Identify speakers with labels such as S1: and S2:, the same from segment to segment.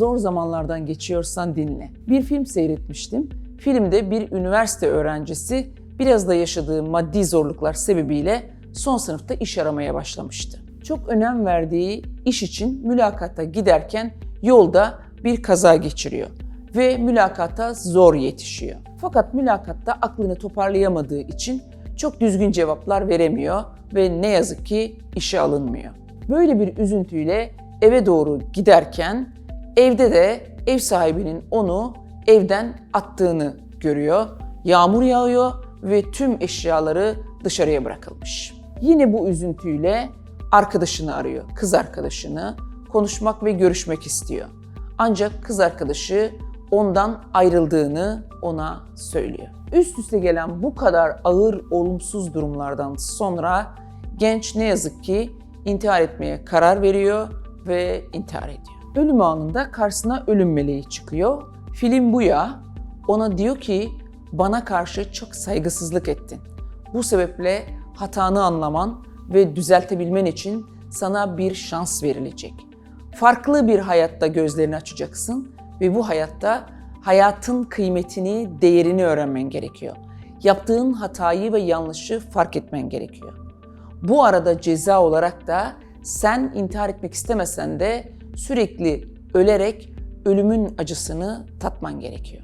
S1: zor zamanlardan geçiyorsan dinle. Bir film seyretmiştim. Filmde bir üniversite öğrencisi biraz da yaşadığı maddi zorluklar sebebiyle son sınıfta iş aramaya başlamıştı. Çok önem verdiği iş için mülakata giderken yolda bir kaza geçiriyor ve mülakata zor yetişiyor. Fakat mülakatta aklını toparlayamadığı için çok düzgün cevaplar veremiyor ve ne yazık ki işe alınmıyor. Böyle bir üzüntüyle eve doğru giderken evde de ev sahibinin onu evden attığını görüyor. Yağmur yağıyor ve tüm eşyaları dışarıya bırakılmış. Yine bu üzüntüyle arkadaşını arıyor, kız arkadaşını konuşmak ve görüşmek istiyor. Ancak kız arkadaşı ondan ayrıldığını ona söylüyor. Üst üste gelen bu kadar ağır olumsuz durumlardan sonra genç ne yazık ki intihar etmeye karar veriyor ve intihar ediyor. Ölüm anında karşısına ölüm meleği çıkıyor. Film bu ya. Ona diyor ki bana karşı çok saygısızlık ettin. Bu sebeple hatanı anlaman ve düzeltebilmen için sana bir şans verilecek. Farklı bir hayatta gözlerini açacaksın ve bu hayatta hayatın kıymetini, değerini öğrenmen gerekiyor. Yaptığın hatayı ve yanlışı fark etmen gerekiyor. Bu arada ceza olarak da sen intihar etmek istemesen de sürekli ölerek ölümün acısını tatman gerekiyor.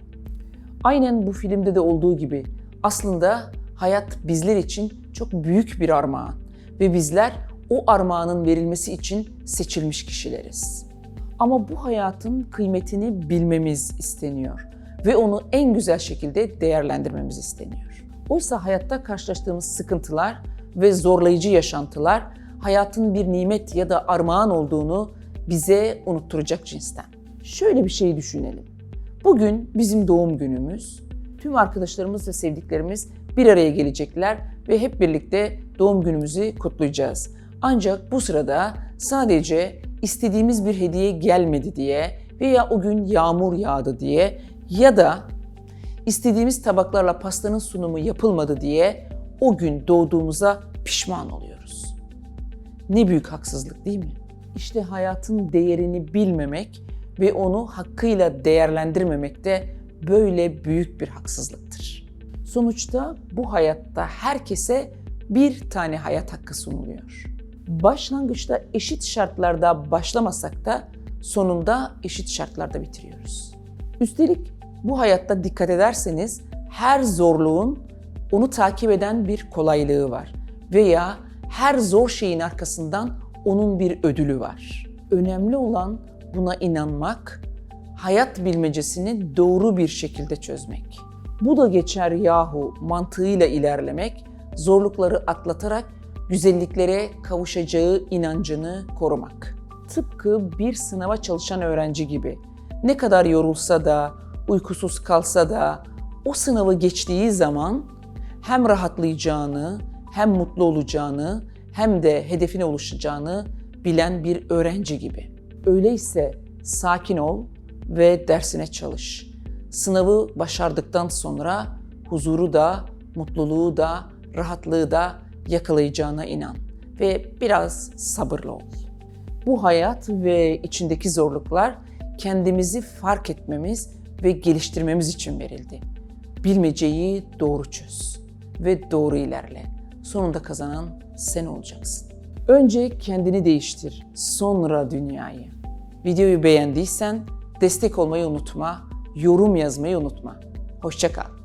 S1: Aynen bu filmde de olduğu gibi aslında hayat bizler için çok büyük bir armağan ve bizler o armağanın verilmesi için seçilmiş kişileriz. Ama bu hayatın kıymetini bilmemiz isteniyor ve onu en güzel şekilde değerlendirmemiz isteniyor. Oysa hayatta karşılaştığımız sıkıntılar ve zorlayıcı yaşantılar hayatın bir nimet ya da armağan olduğunu bize unutturacak cinsten. Şöyle bir şey düşünelim. Bugün bizim doğum günümüz. Tüm arkadaşlarımız ve sevdiklerimiz bir araya gelecekler ve hep birlikte doğum günümüzü kutlayacağız. Ancak bu sırada sadece istediğimiz bir hediye gelmedi diye veya o gün yağmur yağdı diye ya da istediğimiz tabaklarla pastanın sunumu yapılmadı diye o gün doğduğumuza pişman oluyoruz. Ne büyük haksızlık değil mi? İşte hayatın değerini bilmemek ve onu hakkıyla değerlendirmemek de böyle büyük bir haksızlıktır. Sonuçta bu hayatta herkese bir tane hayat hakkı sunuluyor. Başlangıçta eşit şartlarda başlamasak da sonunda eşit şartlarda bitiriyoruz. Üstelik bu hayatta dikkat ederseniz her zorluğun onu takip eden bir kolaylığı var veya her zor şeyin arkasından onun bir ödülü var. Önemli olan buna inanmak, hayat bilmecesini doğru bir şekilde çözmek. Bu da geçer yahu mantığıyla ilerlemek, zorlukları atlatarak güzelliklere kavuşacağı inancını korumak. Tıpkı bir sınava çalışan öğrenci gibi ne kadar yorulsa da, uykusuz kalsa da o sınavı geçtiği zaman hem rahatlayacağını, hem mutlu olacağını, hem de hedefine ulaşacağını bilen bir öğrenci gibi. Öyleyse sakin ol ve dersine çalış. Sınavı başardıktan sonra huzuru da, mutluluğu da, rahatlığı da yakalayacağına inan ve biraz sabırlı ol. Bu hayat ve içindeki zorluklar kendimizi fark etmemiz ve geliştirmemiz için verildi. Bilmeceyi doğru çöz ve doğru ilerle. Sonunda kazanan sen olacaksın. Önce kendini değiştir, sonra dünyayı. Videoyu beğendiysen destek olmayı unutma, yorum yazmayı unutma. Hoşça kal.